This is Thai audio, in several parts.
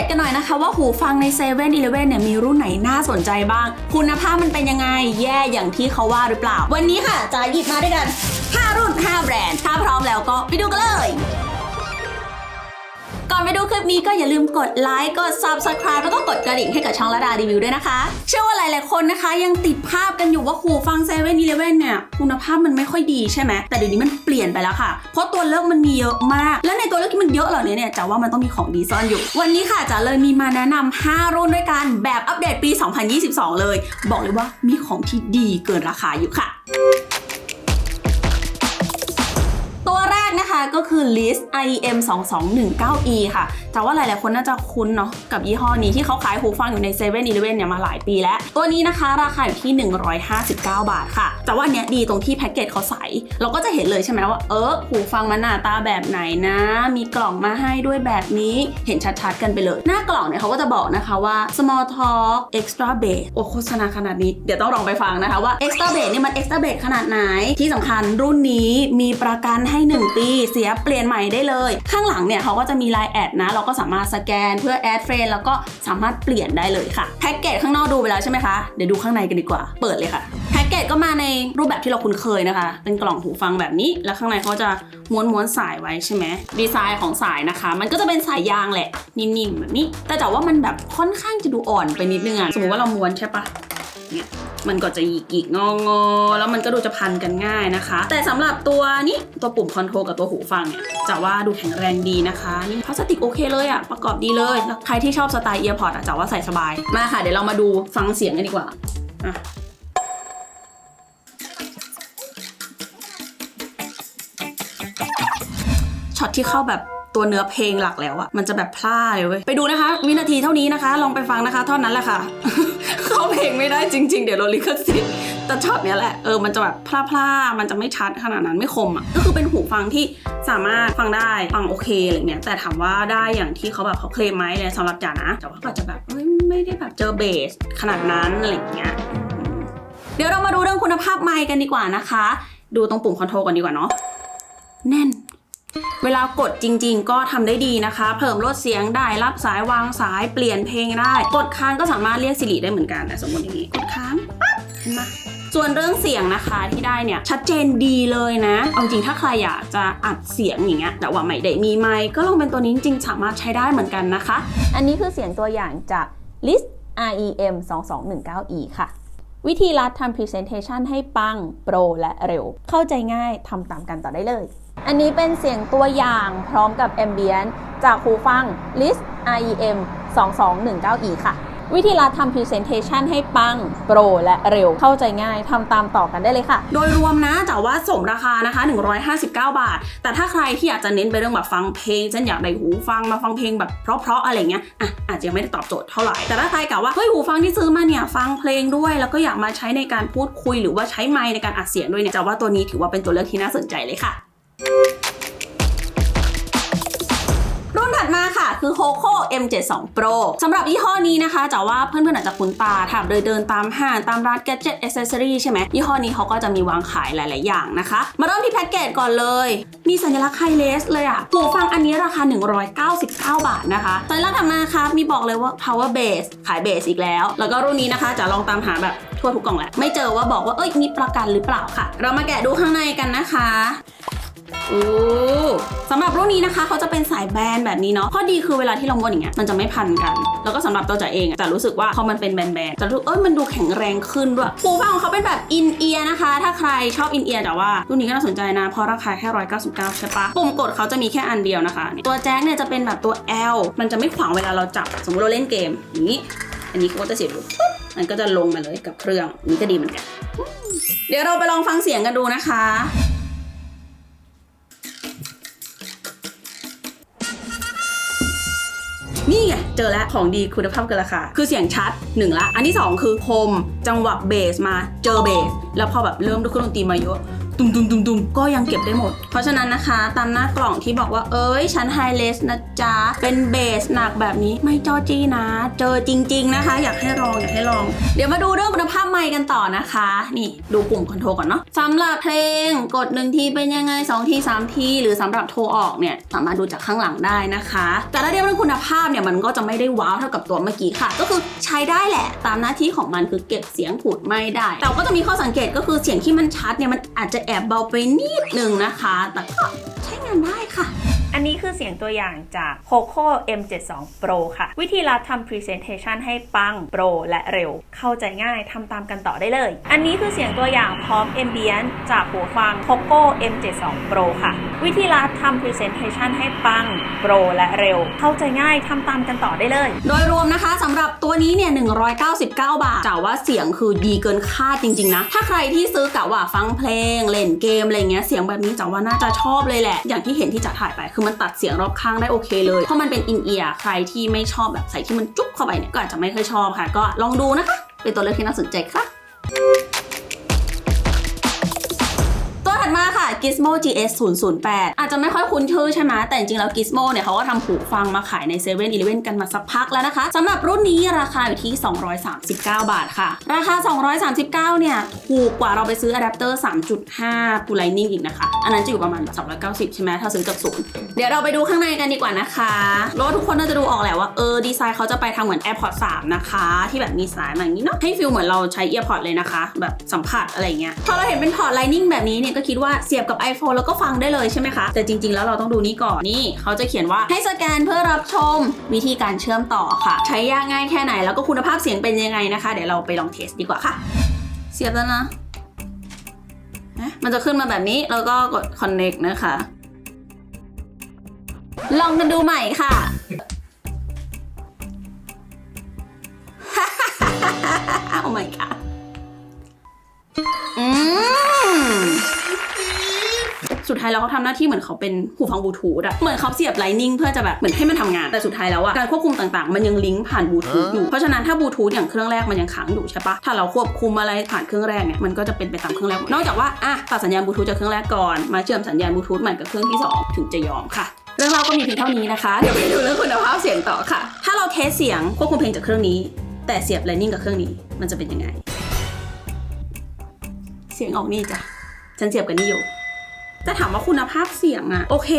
ตกันหน่อยนะคะว่าหูฟังใน7 e เ e ่ e อเนี่ยมีรุ่นไหนน่าสนใจบ้าง คุณภาพมันเป็นยังไง แย่อย่างที่เขาว่าหรือเปล่า วันนี้ค่ะจะหยิบมาด้วยกัน 5 รุ่น 5 แบรนด์ ถ้าพร้อมแล้วก็ไปดูกันเลย อนไปดูคลิปนี้ก็อย่าลืมกดไลค์กด subscribe แล้วก็กดกระดิ่งให้กับช่องละดารีวิวด้วยนะคะ เชื่อว่าหลายๆคนนะคะ ยังติดภาพกันอยู่ว่าหูฟัง7 e เ e ่ e อเลเว่นเนี่ยคุณภาพมันไม่ค่อยดีใช่ไหมแต่เดี๋ยวนี้มันเปลี่ยนไปแล้วค่ะ เพราะตัวเลือกมันมีเยอะมาก และในตัวเลือกที่มันเยอะเหล่านี้เนี่ยจะว่ามันต้องมีของดีซ่อนอยู่ วันนี้ค่ะจะเลยมีมาแนะนำ5รุ่นด้วยกันแบบอัปเดตปี 2022 เลย บอกเลยว่ามีของที่ดีเกินราคาอยู่ค่ะตัวแรกคือ List IEM 2219E ค่ะ แต่ว่าหลาย ๆ คนน่าจะคุ้นเนาะกับยี่ห้อนี้ที่เขาขายหูฟังอยู่ใน7 e เ e ่ e เนี่ยมาหลายปีแล้ว ตัวนี้นะคะราคาอยู่ที่ 159 บาทค่ะ แต่ว่าอันเนี้ยดีตรงที่แพ็กเกจเขาใส เราก็จะเห็นเลยใช่ไหมว่า เออหูฟังมันหน้าตาแบบไหนนะ มีกล่องมาให้ด้วยแบบนี้เห็นชัด ๆ กันไปเลย หน้ากล่องเนี่ยเขาก็จะบอกนะคะว่า small talk extra bass โอ้โฆษณาขนาดนี้เดี๋ยวต้องลองไปฟังนะคะว่า extra bass นี่มัน extra bass ขนาดไหนที่สำคัญรุ่นนี้มีประกันให้ 1 ปีเสียเปลี่ยนใหม่ได้เลย ข้างหลังเนี่ยเขาก็จะมีไลน์แอดนะ เราก็สามารถสแกนเพื่อแอดเฟรนแล้วก็สามารถเปลี่ยนได้เลยค่ะแพ็กเกจข้างนอกดูไปแล้วใช่ไหมคะเดี๋ยวดูข้างในกันดีกว่า เปิดเลยค่ะแพ็กเกจก็มาในรูปแบบที่เราคุ้นเคยนะคะ เป็นกล่องหูฟังแบบนี้ แล้วข้างในเขาจะม้วนม้วนสายไว้ใช่ไหมดีไซน์ของสายนะคะ มันก็จะเป็นสายยางแหละนิ่มๆแบบนี้ แต่แต่ว่ามันแบบค่อนข้างจะดูอ่อนไปนิดนึงอะสมมติว่าเราม้วนใช่ปะ เนี่ยมันก็จะหยิกอีกงองอแล้วมันก็ดูจะพันกันง่ายนะคะ แต่สำหรับตัวนี้ตัวปุ่มคอนโทรลกับตัวหูฟังเนี่ยจะว่าดูแข็งแรงดีนะคะนี่พลาสติกโอเคเลยอะประกอบดีเลยแล้วใครที่ชอบสไตล์เอียร์พอร์ตอะจะว่าใส่สบายมาค่ะเดี๋ยวเรามาดูฟังเสียงกันดีกว่าอะช็อตที่เข้าแบบตัวเนื้อเพลงหลักแล้วอะมันจะแบบพล่าเลยเว้ยไปดูนะคะ วินาทีเท่านี้นะคะ ลองไปฟังนะคะเท่านั้นแหละค่ะ เพลงไม่ได้จริง ๆ เดี๋ยวโดนลิขสิทธิ์แต่ช็อตเนี้ยแหละ เออ มันจะแบบพล่าๆมันจะไม่ชัดขนาดนั้นไม่คมอะ ก็คือเป็นหูฟังที่สามารถฟังได้ ฟังโอเคอะไรเงี้ย แต่ถามว่าได้อย่างที่เขาแบบเขาเคลมไหมเลยสำหรับจ๋านะแต่ว่าก็อาจจะแบบเอ้ยไม่ได้แบบเจอเบสขนาดนั้นอะไรเงี้ย เดี๋ยวเรามาดูเรื่องคุณภาพไมค์กันดีกว่านะคะ ดูตรงปุ่มคอนโทรลก่อนดีกว่าเนาะ แน่น เวลากดจริงๆ ก็ทำได้ดีนะคะ เพิ่มลดเสียงได้ รับสายวางสายเปลี่ยนเพลงได้ กดค้างก็สามารถเรียกสิริได้เหมือนกันแต่สมมติอย่างนี้ กดค้างปั๊บเห็นไหมส่วนเรื่องเสียงนะคะที่ได้เนี่ยชัดเจนดีเลยนะ เอาจริงถ้าใครอยากจะอัดเสียงอย่างเงี้ยแต่ว่าไม่ได้มีไมค์ก็ลองเป็นตัวนี้จริงๆ สามารถใช้ได้เหมือนกันนะคะ อันนี้คือเสียงตัวอย่างจาก List REM 2219E ค่ะ วิธีรัดทำ Presentation ให้ปัง โปร และเร็ว เข้าใจง่ายทำตามกันต่อได้เลย อันนี้เป็นเสียงตัวอย่างพร้อมกับ Ambient จากหูฟัง List REM 2219E ค่ะ วิธีรัดทำ Presentation ให้ปัง โปร และเร็วเข้าใจง่ายทำตามต่อกันได้เลยค่ะ โดยรวมนะแต่ว่าสมราคานะคะ 159 บาท แต่ถ้าใครที่อยากจะเน้นไปเรื่องแบบฟังเพลง ฉันอยากได้หูฟังมาฟังเพลงแบบเพราะๆอะไรเงี้ยอะอาจจะยังไม่ได้ตอบโจทย์เท่าไหร่ แต่ถ้าใครกะว่าเฮ้ยหูฟังที่ซื้อมาเนี่ยฟังเพลงด้วย แล้วก็อยากมาใช้ในการพูดคุย หรือว่าใช้ไมค์ในการอัดเสียงด้วยเนี่ยจะว่าตัวนี้ถือว่าเป็นตัวเลือกที่น่าสนใจเลยค่ะ รุ่นถัดมาค่ะ คือ Hoco M72 Pro สำหรับยี่ห้อนี้นะคะจะว่าเพื่อนๆอาจจะคุ้นตาถ้าเดินเดินตามห้างตามร้าน gadget accessory ใช่ไหมยี่ห้อนี้เขาก็จะมีวางขายหลาย ๆ อย่างนะคะ มาเริ่มที่แพ็กเกจก่อนเลย มีสัญลักษณ์ไฮเลสเลยอะหูฟังอันนี้ราคา 199 บาทนะคะสัญลักษณ์ถัดมาครับมีบอกเลยว่า power base ขายเบสอีกแล้ว แล้วก็รุ่นนี้นะคะจะลองตามหาแบบทั่วทุกกล่องแหละไม่เจอว่าบอกว่าเอ้ยมีประกันหรือเปล่าค่ะ เรามาแกะดูข้างในกันนะคะ อู้สำหรับรุ่นนี้นะคะเขาจะเป็นสายแบนแบบนี้เนาะข้อดีคือเวลาที่เราม้วนอย่างเงี้ยมันจะไม่พันกัน แล้วก็สำหรับตัวจ๋าเองจะรู้สึกว่าพอมันเป็นแบนๆจะรู้เอ้ยมันดูแข็งแรงขึ้นด้วยหูฟังของเขาเป็นแบบอินเอียร์นะคะ ถ้าใครชอบอินเอียร์แต่ว่ารุ่นนี้ก็น่าสนใจนะเพราะราคาแค่199ใช่ปะปุ่มกดเขาจะมีแค่อันเดียวนะคะ ตัวแจ็คเนี่ยจะเป็นแบบตัว L มันจะไม่ขวางเวลาเราจับสมมติเราเล่นเกมอย่างนี้ อันนี้เขาก็จะเสียบอยู่ปุ๊บมันก็จะลงมาเลยกับเครื่องนี่ก็ดีเหมือนกัน เดี๋ยวเราไปลองฟังเสียงกันดูนะคะ นี่ไงเจอแล้วของดีคุณภาพเกินราคา คือเสียงชัดหนึ่งละ อันที่สองคือคมจังหวะเบสมาเจอเบส แล้วพอแบบเริ่มด้วยเครื่องดนตรีมาเยอะ ตุ้มตุ้มตุ้มตุ้มก็ยังเก็บได้หมด เพราะฉะนั้นนะคะ ตามหน้ากล่องที่บอกว่าเอ้ยชั้นไฮเลสนะจ๊ะ เป็นเบสหนักแบบนี้ไม่จอจี้นะ เจอจริง ๆนะคะ อยากให้ลองอยากให้ลอง เดี๋ยวมาดูเรื่องคุณภาพไมค์กันต่อนะคะ นี่ดูปุ่มคอนโทรลก่อนเนาะสำหรับเพลงกดหนึ่งทีเป็นยังไงสองทีสามทีหรือสำหรับโทรออกเนี่ยสามารถดูจากข้างหลังได้นะคะ แต่ถ้าเรียกเรื่องคุณภาพเนี่ยมันก็จะไม่ได้ว้าวเท่ากับตัวเมื่อกี้ค่ะ ก็คือใช้ได้แหละ ตามหน้าที่ของมันคือเก็บเสียงขูดไม่ได้ แต่ก็จะมีข้อสังเกตก็คือเสียงที่มันชัดเนี่ยมันอาจจะแอบเบาไปนิดนึงนะคะ แต่ก็ใช้งานได้ค่ะ อันนี้คือเสียงตัวอย่างจาก Poco M72 Pro ค่ะ วิธีรัดทำ Presentation ให้ปัง โปร และเร็ว เข้าใจง่ายทำตามกันต่อได้เลย อันนี้คือเสียงตัวอย่างพร้อม Ambient จากหูฟัง Poco M72 Pro ค่ะ วิธีรัดทำ Presentation ให้ปัง โปร และเร็ว เข้าใจง่ายทำตามกันต่อได้เลย โดยรวมนะคะสำหรับตัวนี้เนี่ย 199 บาทแต่ว่าเสียงคือดีเกินคาดจริงๆนะ ถ้าใครที่ซื้อกะว่าฟังเพลง เล่นเกมอะไรเงี้ยเสียงแบบนี้จ๋าว่าน่าจะชอบเลยแหละ อย่างที่เห็นที่จะถ่ายไปคือมันตัดเสียงรอบข้างได้โอเคเลย เพราะมันเป็นอินเอียร์ใครที่ไม่ชอบแบบใส่ที่มันจุ๊บเข้าไปเนี่ยก็อาจจะไม่ค่อยชอบค่ะ ก็ลองดูนะคะ เป็นตัวเลือกที่น่าสนใจค่ะ Gizmo GS 008อาจจะไม่ค่อยคุ้นชื่อใช่ไหมแต่จริงๆแล้ว Gizmo เนี่ยเขาก็ทำหูฟังมาขายใน7 e เ e ่ e อกันมาสักพักแล้วนะคะสำหรับรุ่นนี้ราคาอยู่ที่ 239 บาทค่ะ ราคา 239 เนี่ย ถูกกว่าเราไปซื้ออะแดปเตอร์ 3.5 ปูไลนิ่งอีกนะคะ อันนั้นจะอยู่ประมาณ 290 ใช่ไหมถ้าซื้อกับศูนย์เดี๋ยวเราไปดูข้างในกันดีกว่านะคะแล้วว่าทุกคนน่าจะดูออกแหละว่าเออดีไซน์เขาจะไปทางเหมือน AirPods 3 นะคะ ที่แบบมีสายมาอย่างนี้เนาะให้ฟิลเหมือนเราใช้ EarPods เลยนะคะ แบบสัมผัสอะไรเงี้ยพอเราเห็นเป็นพอร์ต Lightning แบบนี้เนี่ยก็คิดว่าเสียบกับ iPhone แล้วก็ฟังได้เลยใช่ไหมคะ แต่จริง ๆ แล้วเราต้องดูนี่ก่อน นี่เขาจะเขียนว่าให้สแกนเพื่อรับชมวิธีการเชื่อมต่อค่ะ ใช้ยากง่ายแค่ไหนแล้วก็คุณภาพเสียงเป็นยังไงนะคะ เดี๋ยวเราไปลองเทสดีกว่าค่ะ เสียบแล้วนะเอ๊ะมันจะขึ้นมาแบบนี้แล้วก็กด connect นะคะ ลองกันดูใหม่ค่ะโอ้ my god อื สุดท้ายแล้วเขาทำหน้าที่เหมือนเขาเป็นหูฟังบลูทูธอะเหมือนเขาเสียบไลนิ่งเพื่อจะแบบเหมือนให้มันทำงานแต่สุดท้ายแล้วอะการควบคุมต่างๆ มันยังลิงก์ผ่านบลูทูธอยู่เพราะฉะนั้นถ้าบลูทูธอย่างเครื่องแรกมันยังค้างอยู่ใช่ปะถ้าเราควบคุมอะไรผ่านเครื่องแรกเนี่ยมันก็จะเป็นไปตามเครื่องแรกนอกจากว่าอะตัดสัญญาณบลูทูธจากเครื่องแรกก่อนมาเชื่อมสัญญาณบลูทูธใหม่กับเครื่องที่สองถึงจะยอมค่ะเรื่องเราวก็มีเพียงเท่านี้นะคะ เดี๋ยวไปดูเรื่องคุณภาพเสียงต่อค่ะ ถ้าเราเทสเสียงควบคุมเพลงจากเครื่องนี้ แต่เสียบไลนิ่งกับเครื่องนี้ มันจะเป็นยังไง เสียงออกนี่จ้ะ ฉันเสียบกันนี่อยู่ แต่ถามว่าคุณภาพเสียงอะโอเค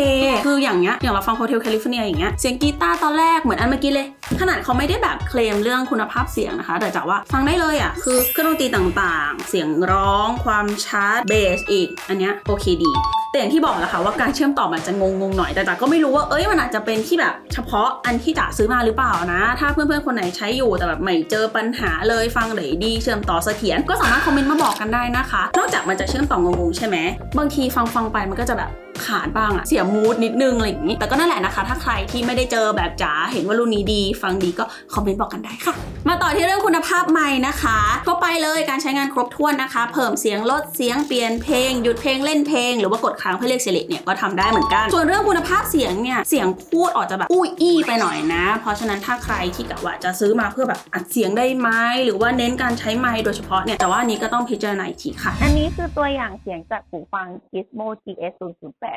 คืออย่างเงี้ยอย่างเราฟัง Hotel California อย่างเงี้ยเสียงกีตาร์ตอนแรกเหมือนอันเมื่อกี้เลย ขนาดเขาไม่ได้แบบเคลมเรื่องคุณภาพเสียงนะคะ แต่จากว่าฟังได้เลยอะคือเครื่องดนตรีต่างๆ เสียงร้อง ความชัดเบสอีก อันเนี้ยโอเคดี แต่อย่างที่บอกแหละค่ะว่าการเชื่อมต่อมันจะงงๆหน่อยแต่จ๋าก็ไม่รู้ว่าเอ้ยมันอาจจะเป็นที่แบบเฉพาะอันที่จ๋าซื้อมาหรือเปล่านะ ถ้าเพื่อนๆคนไหนใช้อยู่แต่แบบไม่เจอปัญหาเลยฟังเลยดีเชื่อมต่อเสถียรก็สามารถคอมเมนต์มาบอกกันได้นะคะ นอกจากมันจะเชื่อมต่องงๆใช่ไหมบางทีฟังฟังๆไปมันก็จะแบบ ขาดบ้างอะเสียมูดนิดนึงอะไรอย่างนี้ แต่ก็นั่นแหละนะคะ ถ้าใครที่ไม่ได้เจอแบบจ๋าเห็นว่ารุ่นนี้ดี ฟังดีก็คอมเมนต์บอกกันได้ค่ะ มาต่อที่เรื่องคุณภาพไมค์นะคะ ก็ไปเลยการใช้งานครบถ้วนนะคะ เพิ่มเสียงลดเสียงเปลี่ยนเพลงหยุดเพลงเล่นเพลง หรือว่ากดค้างเพื่อเรียกเซเลกเนี่ยก็ทำได้เหมือนกัน ส่วนเรื่องคุณภาพเสียงเนี่ยเสียงพูดออกจะแบบอุ้ยอี้ไปหน่อยนะ เพราะฉะนั้นถ้าใครที่กะว่าจะซื้อมาเพื่อแบบอัดเสียงได้ไหมหรือว่าเน้นการใช้ไมค์โดยเฉพาะเนี่ยแต่ว่านี้ก็ต้องพิจารณาอีกทีค่ะ อันนี้คือตัวอย่างเสียงจากหูฟัง Gizmo GS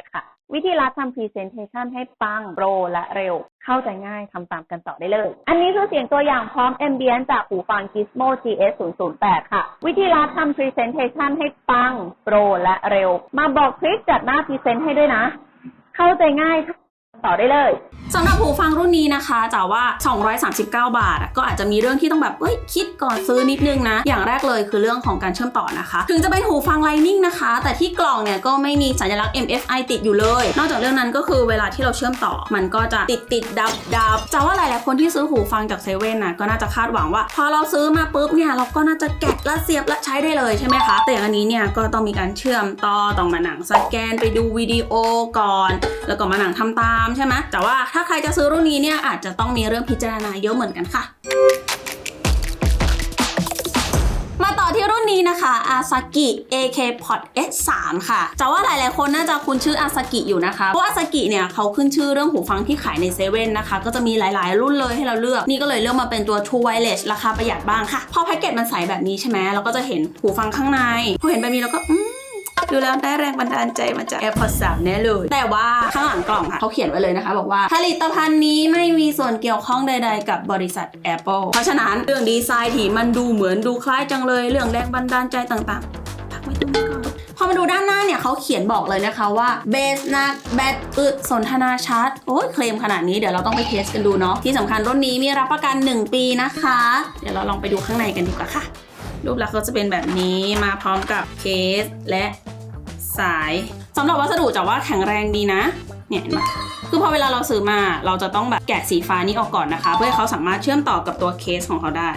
8 ค่ะ วิธีรัดทำ Presentation ให้ปังโปรและเร็ว เข้าใจง่ายทำตามกันต่อได้เลย อันนี้คือเสียงตัวอย่างพร้อม Ambient จากหูฟัง Gizmo GS 008ค่ะ วิธีรัดทำ Presentation ให้ปังโปรและเร็ว มาบอกคลิกจัดหน้า Present ให้ด้วยนะ เข้าใจง่าย ต่อได้เลยสำหรับหูฟังรุ่นนี้นะคะจ๋าว่า 239 บาท ก็อาจจะมีเรื่องที่ต้องแบบเอ้ยคิดก่อนซื้อนิดนึงนะ อย่างแรกเลยคือเรื่องของการเชื่อมต่อนะคะ ถึงจะเป็นหูฟัง Lightning นะคะ แต่ที่กล่องเนี่ยก็ไม่มีสัญลักษณ์ MFI ติดอยู่เลย นอกจากเรื่องนั้นก็คือเวลาที่เราเชื่อมต่อ มันก็จะติดติดดับดับจ๋าว่าหลายๆคนที่ซื้อหูฟังจากเซเว่นนะก็น่าจะคาดหวังว่า พอเราซื้อมาปุ๊บเนี่ยเราก็น่าจะแกะและเสียบและใช้ได้เลยใช่ไหมคะแต่อย่างอันนี้เนี่ยก็ต้องมีการเชื่อมต่อต้องมาหนังสแกนไปดูวิดีโอก่อน แล้วก็มาหนังทำตามใช่ไหมแต่ว่าถ้าใครจะซื้อรุ่นนี้เนี่ยอาจจะต้องมีเรื่องพิจารณาเยอะเหมือนกันค่ะมาต่อที่รุ่นนี้นะคะ Asaki AK Pod S3 ค่ะจะว่าหลายๆคนน่าจะคุ้นชื่อ Asaki อยู่นะคะ เพราะ Asaki เนี่ยเขาขึ้นชื่อเรื่องหูฟังที่ขายในเซเว่นนะคะ ก็จะมีหลายๆ รุ่นเลยให้เราเลือก นี่ก็เลยเลือกมาเป็นตัว True Wireless ราคาประหยัดบ้างค่ะ พอแพ็กเกจมันใสแบบนี้ใช่ไหมเราก็จะเห็นหูฟังข้างใน พอเห็นแบบนี้เราก็อืม ดูแล้วได้แรงบันดาลใจมาจาก AirPods 3แน่เลย แต่ว่าข้างหลังกล่องค่ะเขาเขียนไว้เลยนะคะ บอกว่าผลิตภัณฑ์นี้ไม่มีส่วนเกี่ยวข้องใด ๆ กับบริษัท Apple เพราะฉะนั้นเรื่องดีไซน์ที่มันดูเหมือนดูคล้ายจังเลย เรื่องแรงบันดาลใจต่างๆพักไว้ตรงนี้ก่อนพอมาดูด้านหน้าเนี่ยเขาเขียนบอกเลยนะคะว่าเบสนักแบตอึดสนทนาชัด โอ้ยเคลมขนาดนี้เดี๋ยวเราต้องไปเทสกันดูเนาะที่สำคัญรุ่นนี้มีรับประกัน 1 ปีนะคะ เดี๋ยวเราลองไปดูข้างในกันดีกว่าค่ะ รูปลักษณ์เขาจะเป็นแบบนี้มาพร้อมกับเคสและสายสำหรับวัสดุจะว่าแข็งแรงดีนะ เนี่ยเห็นไหมคือพอเวลาเราซื้อมาเราจะต้องแบบแกะสีฟ้านี้ออกก่อนนะคะ เพื่อให้เขาสามารถเชื่อมต่อกับตัวเคสของเขาได้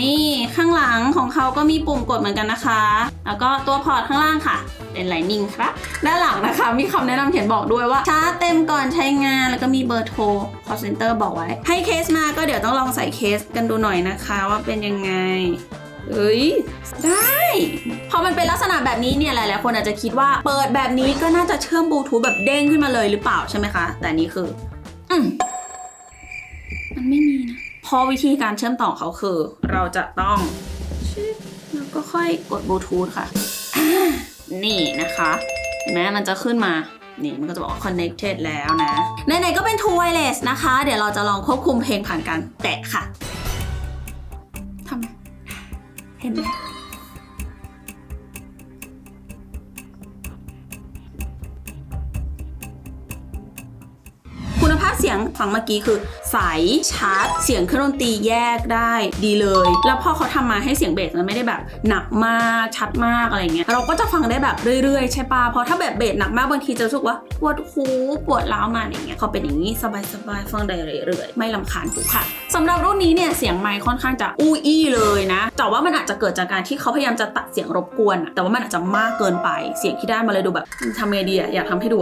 นี่ข้างหลังของเขาก็มีปุ่มกดเหมือนกันนะคะ แล้วก็ตัวพอร์ตข้างล่างค่ะ เป็นไลนิ่งครับด้านหลังนะคะ มีคำแนะนำเขียนบอกด้วยว่าชาร์จเต็มก่อนใช้งาน แล้วก็มีเบอร์โทร call center บอกไว้ ให้เคสมาก็เดี๋ยวต้องลองใส่เคสกันดูหน่อยนะคะ ว่าเป็นยังไง เอ้ยได้พอมันเป็นลักษณะแบบนี้เนี่ยหลายๆคนอาจจะคิดว่าเปิดแบบนี้ก็น่าจะเชื่อมบลูทูธแบบเด้งขึ้นมาเลยหรือเปล่าใช่ไหมคะ แต่นี้คือ อืมมันไม่มีนะพอวิธีการเชื่อมต่อเขาคือ เราจะต้องชึบแล้วก็ค่อยกดบลูทูธค่ะ นี่นะคะเห็นไหมมันจะขึ้นมานี่มันก็จะบอกว่า connected แล้วนะไหนๆก็เป็น True Wireless นะคะ เดี๋ยวเราจะลองควบคุมเพลงผ่านการแตะค่ะ เห็ ฟังเมื่อกี้คือ ใสชัด เสียงเครื่องดนตรีแยกได้ดีเลย แล้วพอเขาทำมาให้เสียงเบสมันไม่ได้แบบหนักมากชัดมากอะไรเงี้ยเราก็จะฟังได้แบบเรื่อยๆ ใช่ปะเพราะถ้าแบบเบสหนักมากบางทีจะรู้สึกว่าปวดหูปวดร้าวมาอย่างเงี้ยเขาเป็นอย่างนี้สบายๆฟังได้เรื่อยๆ ไม่ลำคาญหูค่ะสำหรับรุ่นนี้เนี่ยเสียงไมค์ค่อนข้างจะอู้อี้เลยนะ แต่ว่ามันอาจจะเกิดจากการที่เขาพยายามจะตัดเสียงรบกวน แต่ว่ามันอาจจะมากเกินไปเสียงที่ได้มาเลยดูแบบทำไงดีอะอยากทำให้ดู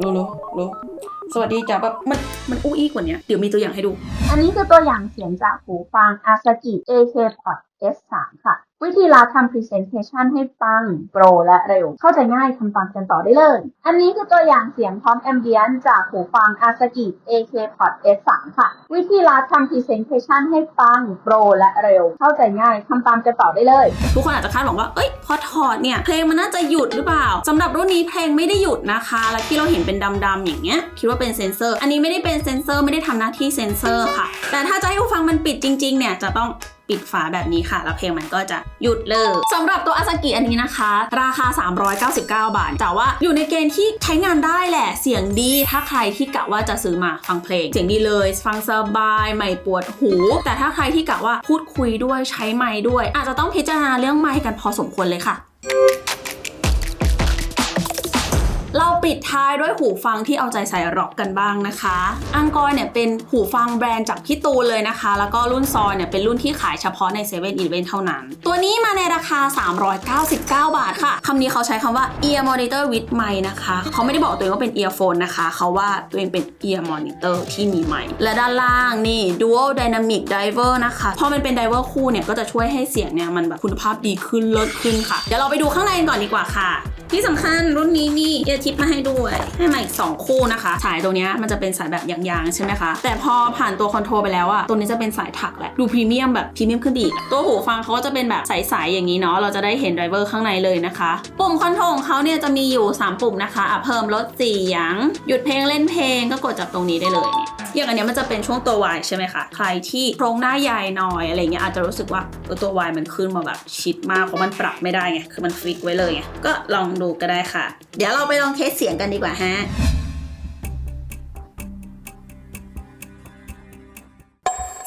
รู้รู้รู้ สวัสดีจ้ะแบบมันมันอู้อี้กว่านี้เดี๋ยวมีตัวอย่างให้ดู อันนี้คือตัวอย่างเสียงจากหูฟัง Asagi AK-Pod S3 ค่ะ วิธีเราทำ Presentation ให้ปังโปรและเร็ว เข้าใจง่ายทำตามกันต่อได้เลย อันนี้คือตัวอย่างเสียงพร้อม Ambient จากหูฟัง Asahi AK-Pod S3 ค่ะ วิธีเราทำ Presentation ให้ปังโปรและเร็ว เข้าใจง่ายทำตามกันต่อได้เลย ทุกคนอาจจะคาดหวังว่าเอ้ยพอถอดเนี่ย เพลงมันน่าจะหยุดหรือเปล่าสำหรับรุ่นนี้เพลงไม่ได้หยุดนะคะ และที่เราเห็นเป็นดำๆอย่างเงี้ยคิดว่าเป็นเซนเซอร์ อันนี้ไม่ได้เป็นเซนเซอร์ไม่ได้ทำหน้าที่เซนเซอร์ค่ะ แต่ถ้าจะให้ผู้ฟังมันปิดจริงๆเนี่ยจะต้อง ปิดฝาแบบนี้ค่ะ แล้วเพลงมันก็จะหยุดเลยสำหรับตัวอาซากิอันนี้นะคะ ราคา 399 บาท แต่ว่าอยู่ในเกณฑ์ที่ใช้งานได้แหละ เสียงดี ถ้าใครที่กะว่าจะซื้อมาฟังเพลง เสียงดีเลย ฟังสบายไม่ปวดหู แต่ถ้าใครที่กะว่าพูดคุยด้วยใช้ไม้ด้วย อาจจะต้องพิจารณาเรื่องไม้กันพอสมควรเลยค่ะ เราปิดท้ายด้วยหูฟังที่เอาใจใส่ร็อกกันบ้างนะคะ อังกอร์เนี่ยเป็นหูฟังแบรนด์จากพี่ตูนเลยนะคะ แล้วก็รุ่นซอยเนี่ยเป็นรุ่นที่ขายเฉพาะใน7 e เ e ่ e อเท่านั้น ตัวนี้มาในราคา 399 บาทค่ะคำนี้เขาใช้คำว่า ear monitor with mic นะคะ เขาไม่ได้บอกตัวเองว่าเป็น earphone นะคะ เขาว่าตัวเองเป็น ear monitor ที่มีไมค์และด้านล่างนี่ dual dynamic driver นะคะพอมันเป็น driver คู่เนี่ยก็จะช่วยให้เสียงเนี่ยมันแบบคุณภาพดีขึ้นเลิศขึ้นค่ะ เดี๋ยวเราไปดูข้างในกันก่อนดีกว่าค่ะ ที่สำคัญรุ่นนี้มีเอียทิปมาให้ด้วย ให้มาอีก 2 คู่นะคะ สายตัวนี้มันจะเป็นสายแบบยางๆ ใช่ไหมคะ แต่พอผ่านตัวคอนโทรไปแล้วอะตัวนี้จะเป็นสายถักแหละ ดูพรีเมียมแบบพรีเมียมขึ้นอีก ตัวหูฟังเขาก็จะเป็นแบบใสๆอย่างนี้เนาะ เราจะได้เห็นไดรเวอร์ข้างในเลยนะคะ ปุ่มคอนโทรของเขาเนี่ยจะมีอยู่ 3 ปุ่มนะคะอะเพิ่มลดเสียง หยุดเพลงเล่นเพลงก็กดจากตรงนี้ได้เลยเนี่ยอย่างอันนี้มันจะเป็นช่วงตัว Y ใช่ไหมคะ ใครที่โครงหน้าใหญ่หน่อยอะไรเงี้ยอาจจะรู้สึกว่าตัว Y มันขึ้นมาแบบชิดมากเพราะมันปรับไม่ได้ไง คือมันฟิกไว้เลยไง ก็ลองดูก็ได้ค่ะ เดี๋ยวเราไปลองเทสเสียงกันดีกว่าฮะ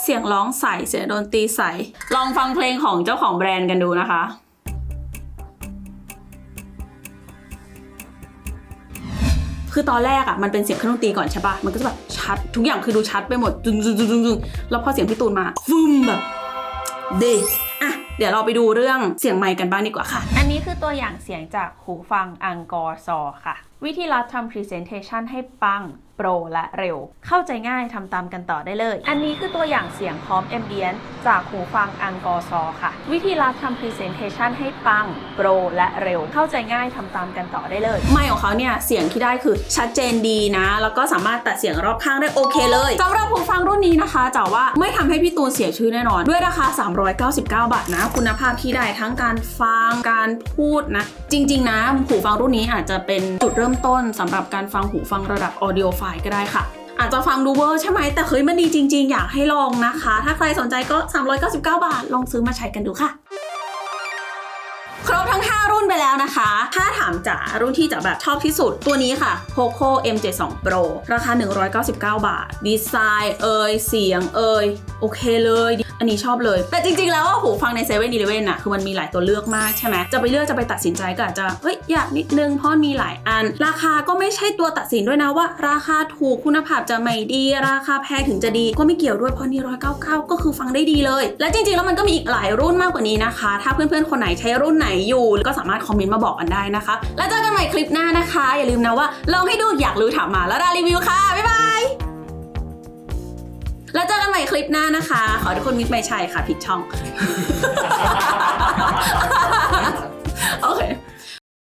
เสียงร้องใสเสียงดนตรีใส ลองฟังเพลงของเจ้าของแบรนด์กันดูนะคะคือตอนแรกอะมันเป็นเสียงเครื่องดนตรีก่อนใช่ปะมันก็จะแบบชัดทุกอย่างคือดูชัดไปหมดจึงจึงจึงจึงจึงแล้วพอเสียงพี่ตูนมาฟึมแบบเดอะ เดี๋ยวเราไปดูเรื่องเสียงไมค์กันบ้างดีกว่าค่ะ อันนี้คือตัวอย่างเสียงจากหูฟังอังกอร์ซอค่ะ วิธีรัดทำ Presentation ให้ปัง โปร และเร็ว เข้าใจง่ายทำตามกันต่อได้เลย อันนี้คือตัวอย่างเสียงพร้อม a m b i e n t จากหูฟังอังกอร์ซอค่ะ วิธีรับทำ Presentation ให้ปัง โปร และเร็ว เข้าใจง่ายทำตามกันต่อได้เลย ไมค์ของเขาเนี่ย เสียงที่ได้คือชัดเจนดีนะ แล้วก็สามารถตัดเสียงรอบข้างได้โอเคเลยสำหรับหูฟังรุ่นนี้นะคะจ๋าว่าไม่ทำให้พี่ตูนเสียชื่อแน่นอน ด้วยราคา 399 บาทนะ คุณภาพที่ได้ทั้งการฟังการพูดนะ จริง ๆ นะหูฟังรุ่นนี้อาจจะเป็นจุดเริ่มต้นสำหรับการฟังหูฟังระดับ audio file ก็ได้ค่ะ อาจจะฟังดูเวอร์ใช่ไหม แต่เฮ้ยมันดีจริง ๆ อยากให้ลองนะคะ ถ้าใครสนใจก็ 399 บาท ลองซื้อมาใช้กันดูค่ะ รุ่นไปแล้วนะคะ ถ้าถามจ๋ารุ่นที่จะแบบชอบที่สุดตัวนี้ค่ะ Poco M72 Pro ราคา 199 บาท ดีไซน์เอยเสียงเอยโอเคเลย อันนี้ชอบเลย แต่จริงๆ แล้วหูฟังใน7 e เ e ่ e อน่ะคือมันมีหลายตัวเลือกมากใช่ไหมจะไปเลือกจะไปตัดสินใจก็อาจจะเฮ้ยอยากนิดนึงเพราะมีหลายอัน ราคาก็ไม่ใช่ตัวตัดสินด้วยนะว่า ราคาถูกคุณภาพจะไม่ดีราคาแพงถึงจะดีก็ไม่เกี่ยวด้วยเพราะนี่199 ก็คือฟังได้ดีเลย และจริงๆ แล้วมันก็มีอีกหลายรุ่นมากกว่านี้นะคะ ถ้าเพื่อนๆคนไหนใช้รุ่นไหนอยู่ก็สามารถคอมเมนต์มาบอกกันได้นะคะ แล้วเจอกันใหม่คลิปหน้านะคะ อย่าลืมนะว่าลองให้ดูอยากรู้ถามมาแล้วดารีวิวค่ะ บ๊ายบาย แล้วเจอกันใหม่คลิปหน้านะคะ ขอทุกคนมิตรไม่ใช่ค่ะ ผิดช่อง โอเค